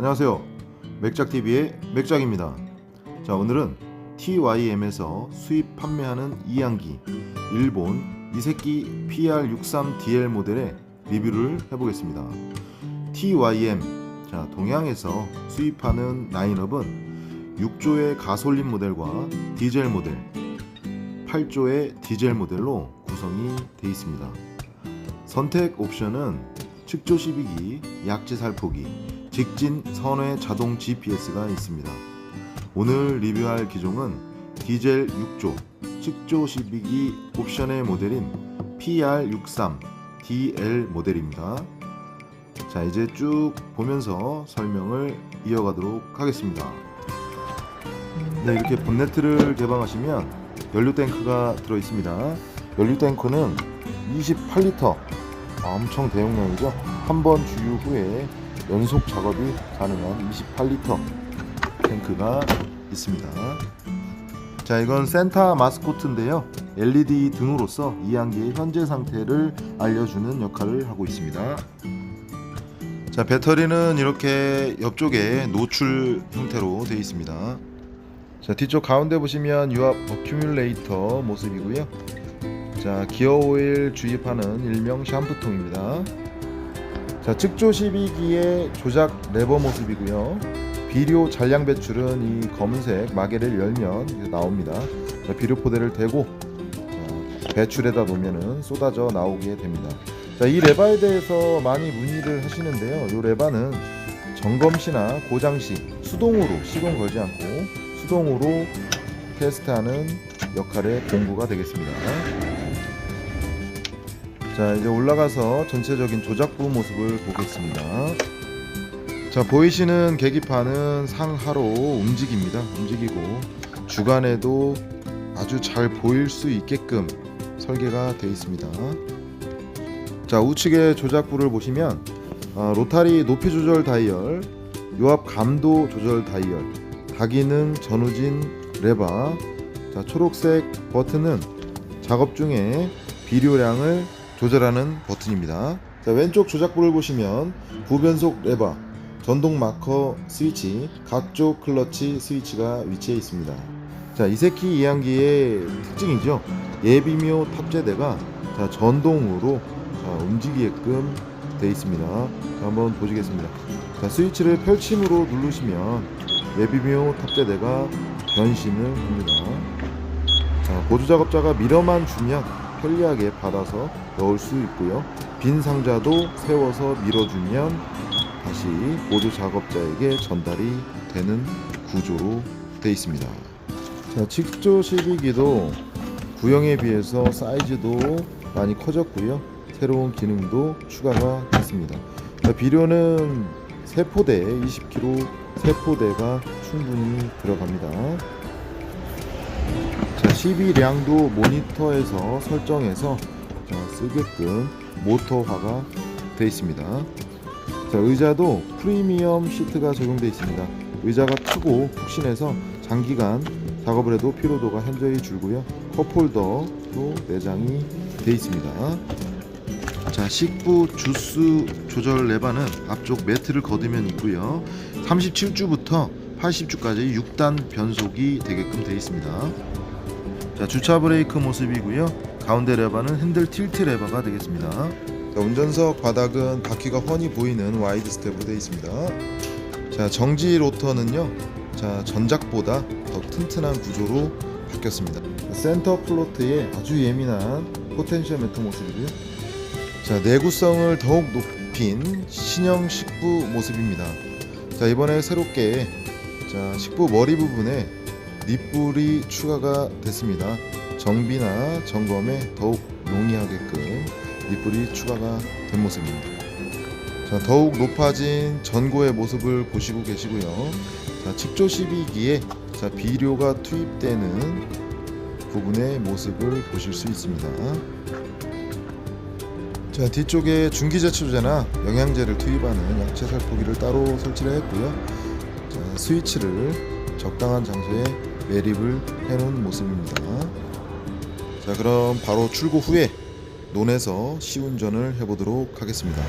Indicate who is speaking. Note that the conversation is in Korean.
Speaker 1: 안녕하세요. 맥작TV의 맥작입니다. 자, 오늘은 TYM에서 수입 판매하는 이양기 일본 이세끼 PR63DL 모델의 리뷰를 해보겠습니다. TYM 자, 동양에서 수입하는 라인업은 6조의 가솔린 모델과 디젤 모델, 8조의 디젤 모델로 구성이 되어 있습니다. 선택 옵션은 측조 12기, 약지 살포기, 직진 선회 자동 GPS가 있습니다. 오늘 리뷰할 기종은 디젤 6조, 측조 12기 옵션의 모델인 PR63DL 모델입니다. 자, 이제 쭉 보면서 설명을 이어가도록 하겠습니다. 네, 이렇게 본네트를 개방하시면 연료 탱크가 들어 있습니다. 연료 탱크는 28리터 엄청 대용량이죠. 한 번 주유 후에 연속 작업이 가능한 28리터 탱크가 있습니다. 자, 이건 센터 마스코트인데요. LED 등으로서 이양기의 현재 상태를 알려주는 역할을 하고 있습니다. 자, 배터리는 이렇게 옆쪽에 노출 형태로 되어 있습니다. 자, 뒤쪽 가운데 보시면 유압 어큐뮬레이터 모습이고요. 자, 기어 오일 주입하는 일명 샴푸통입니다. 자, 측조 12기의 조작 레버 모습이고요. 비료 잔량 배출은 이 검은색 마개를 열면 나옵니다. 자, 비료 포대를 대고 자, 배출에다 놓으면은 쏟아져 나오게 됩니다. 자, 이 레바에 대해서 많이 문의를 하시는데요. 이 레바는 점검 시나 고장 시 수동으로 시동 걸지 않고 수동으로 테스트하는 역할의 공구가 되겠습니다. 자 이제 올라가서 전체적인 조작부 모습을 보겠습니다. 자 보이시는 계기판은 상하로 움직입니다. 움직이고 주간에도 아주 잘 보일 수 있게끔 설계가 되어 있습니다. 자 우측의 조작부를 보시면 아, 로타리 높이 조절 다이얼, 요압 감도 조절 다이얼, 다기능 전후진 레바, 자 초록색 버튼은 작업 중에 비료량을 조절하는 버튼입니다. 자, 왼쪽 조작부를 보시면 부변속 레바, 전동 마커 스위치, 각조 클러치 스위치가 위치해 있습니다. 자, 이세키 이양기의 특징이죠. 예비묘 탑재대가 자, 전동으로 자, 움직이게끔 되어 있습니다. 자, 한번 보시겠습니다. 자, 스위치를 펼침으로 누르시면 예비묘 탑재대가 변신을 합니다. 자, 보조 작업자가 밀어만 주면 편리하게 받아서 넣을 수 있고요. 빈 상자도 세워서 밀어주면 다시 보조 작업자에게 전달이 되는 구조로 되어 있습니다. 자, 직조 실비기도 구형에 비해서 사이즈도 많이 커졌고요. 새로운 기능도 추가가 됐습니다. 자, 비료는 세포대 20kg 세포대가 충분히 들어갑니다. 자, 12량도 모니터에서 설정해서 자, 쓰게끔 모터화가 되어 있습니다. 자, 의자도 프리미엄 시트가 적용되어 있습니다. 의자가 크고 푹신해서 장기간 작업을 해도 피로도가 현저히 줄고요. 컵홀더도 내장이 되어 있습니다. 자, 식부 주스 조절 레바는 앞쪽 매트를 걷으면 있고요. 37주부터 80주까지 6단 변속이 되게끔 되어 있습니다. 자, 주차 브레이크 모습이고요. 가운데 레바는 핸들 틸트 레바가 되겠습니다. 자, 운전석 바닥은 바퀴가 훤히 보이는 와이드 스텝으로 되어 있습니다. 자, 정지 로터는요. 자, 전작보다 더 튼튼한 구조로 바뀌었습니다. 센터 플로트에 아주 예민한 포텐셜 매트 모습이고요. 자, 내구성을 더욱 높인 신형 식부 모습입니다. 자, 이번에 새롭게 자, 식부 머리 부분에 닛불이 추가가 됐습니다. 정비나 점검에 더욱 용이하게끔 닛불이 추가가 된 모습입니다. 자, 더욱 높아진 전고의 모습을 보시고 계시고요. 자, 직조 12기에 자, 비료가 투입되는 부분의 모습을 보실 수 있습니다. 자, 뒤쪽에 중기제초제나 영양제를 투입하는 약체 살포기를 따로 설치를 했고요. 자, 스위치를 적당한 장소에 매립을 해놓은 모습입니다. 자, 그럼 바로 출고 후에 논에서 시운전을 해보도록 하겠습니다.